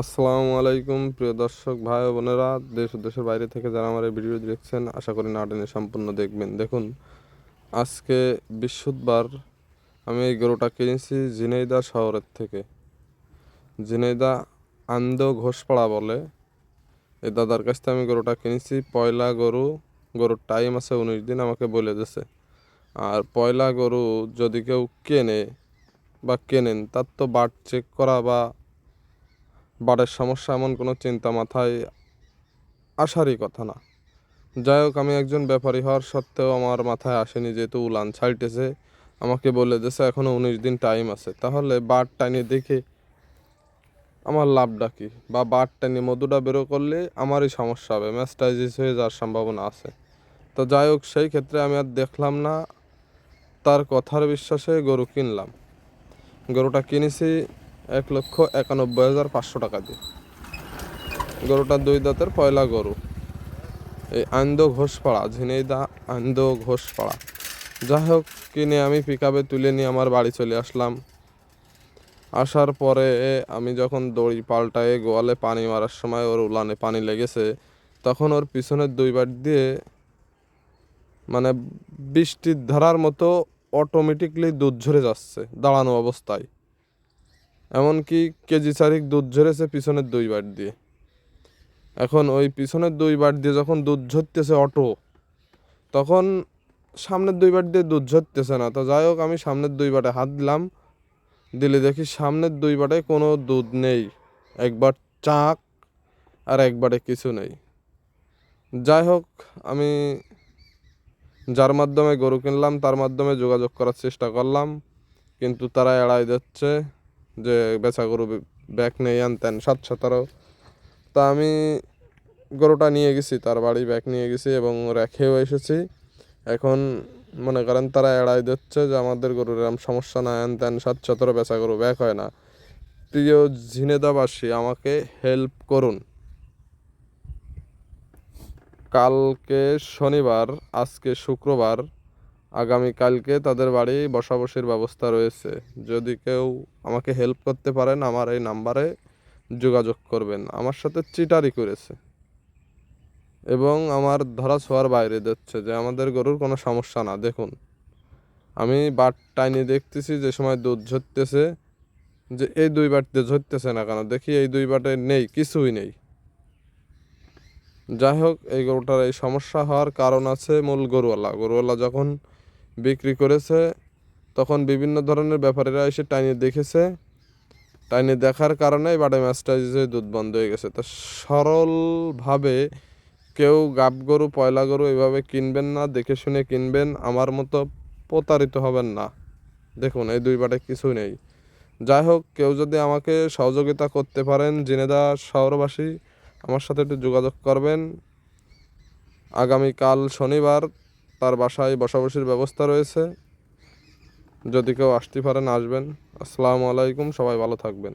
আসসালামু আলাইকুম, প্রিয় দর্শক, ভাই বোনেরা, দেশ দেশের বাইরে থেকে যারা আমার এই ভিডিও দেখছেন, আশা করি নাটনে সম্পূর্ণ দেখবেন। দেখুন, আজকে বৃহস্পতিবার আমি এই গরুটা কিনেছি ঝিনাইদা শহরের থেকে। ঝিনাইদা আন্দ ঘোষপাড়া বলে। এই দাদার কাছ থেকে আমি গরুটা কিনেছি। পয়লা গরু, গরুর টাইম আছে উনিশ দিন, আমাকে বলে দিয়েছে। আর পয়লা গরু যদি কেউ কেনে বা কেনেন, তার তো বাট চেক করা বা বাড়ের সমস্যা এমন কোনো চিন্তা মাথায় আসারই কথা না। যাই হোক, আমি একজন ব্যাপারী হওয়ার সত্ত্বেও আমার মাথায় আসেনি যেহেতু উলান ছাইটেছে আমাকে বলে দিয়েছে এখনও উনিশ দিন টাইম আছে। তাহলে বাট টাইনে দেখে আমার লাভটা কি? বা বাট টাইনে মধুটা বেরো করলে আমারই সমস্যা হবে। ম্যাস্টাইজিস হয়ে যাওয়ার সম্ভাবনা আছে। তো যাই হোক, সেই ক্ষেত্রে আমি আর দেখলাম না। তার কথার বিশ্বাসে গরু কিনলাম। গরুটা কিনেছি এক লক্ষ একানব্বই হাজার পাঁচশো টাকা দিয়ে। গরুটা দুই দাঁতের পয়লা গরু। এই আন্দ ঘোষপাড়া, ঝিনেইদা আন্দ ঘোষপাড়া। যাই হোক, কিনে আমি পিক আপে তুলে নিয়ে আমার বাড়ি চলে আসলাম। আসার পরে আমি যখন দড়ি পাল্টায় গোয়ালে পানি মারার সময় ওর উলানে পানি লেগেছে, তখন ওর পিছনের দুই বার দিয়ে মানে বৃষ্টির ধারার মতো অটোমেটিকলি দুধ ঝরে যাচ্ছে, দাঁড়ানো অবস্থায়। এমনকি কেজি চারিক দুধ ঝরেছে পিছনের দুই বার দিয়ে। এখন ওই পিছনের দুই বার দিয়ে যখন দুধ ঝরতেছে অটো, তখন সামনের দুই বার দিয়ে দুধ ঝরতেছে না। তো যাই হোক, আমি সামনের দুই বাটে হাত দিলাম, দিলে দেখি সামনের দুই বাটে কোনো দুধ নেই। একবার চাক আর একবারে কিছু নেই। যাই হোক, আমি যার মাধ্যমে গরু কিনলাম, তার মাধ্যমে যোগাযোগ করার চেষ্টা করলাম, কিন্তু তারা এড়াই যাচ্ছে। যে বেচা গরু ব্যাগ নেই, আনতেন সাত সতেরো তা আমি গরুটা নিয়ে গেছি, তার বাড়ি ব্যাগ নিয়ে গেছি এবং রেখেও এসেছি। এখন মনে করেন তারা এড়াই দিচ্ছে যে আমাদের গরুর এরম সমস্যা না আন তেন সাত সতেরো বেচা গরু, ব্যাগ হয় না। প্রিয় ঝিনেদাবাসী, আমাকে হেল্প করুন। কালকে শনিবার, আজকে শুক্রবার আগামীকালকে তাদের বাড়ি বসাবসির ব্যবস্থা রয়েছে। যদি কেউ আমাকে হেল্প করতে পারেন, আমার এই নাম্বারে যোগাযোগ করবেন। আমার সাথে চিটারি করেছে। এবং আমার ধরা ছোঁয়ার বাইরে দিচ্ছে যে আমাদের গরুর কোনো সমস্যা না। দেখুন, আমি বাট টাইনি দেখতেছি যে সময় দুধ ঝরতেছে, যে এই দুই বাটতে ঝরতেছে না কেন? দেখি এই দুই বাটে নেই, কিছুই নেই। যাই হোক, এই গরুটার এই সমস্যা হওয়ার কারণ আছে মূল গরুওয়ালা। গরুওয়ালা যখন বিক্রি করেছে। তখন বিভিন্ন ধরনের ব্যাপারীরা এসে টাইনে দেখেছে। টাইনে দেখার কারণে বাডে ম্যাচটা যে দুধ বন্ধ হয়ে গেছে। তো সরলভাবে কেউ গাব গরু, পয়লা গরু এভাবে কিনবেন না, দেখে শুনে কিনবেন। আমার মতো প্রতারিত হবেন না। দেখুন, এই দুই বাটে কিছু নেই। যাই হোক, কেউ যদি আমাকে সহযোগিতা করতে পারেন, জেনেদা শহরবাসী, আমার সাথে একটু যোগাযোগ করবেন। আগামীকাল শনিবার তার বাসায় বসাবসির ব্যবস্থা রয়েছে। যদি কেউ আসতে পারেন, আসবেন। আসসালামু আলাইকুম, সবাই ভালো থাকবেন।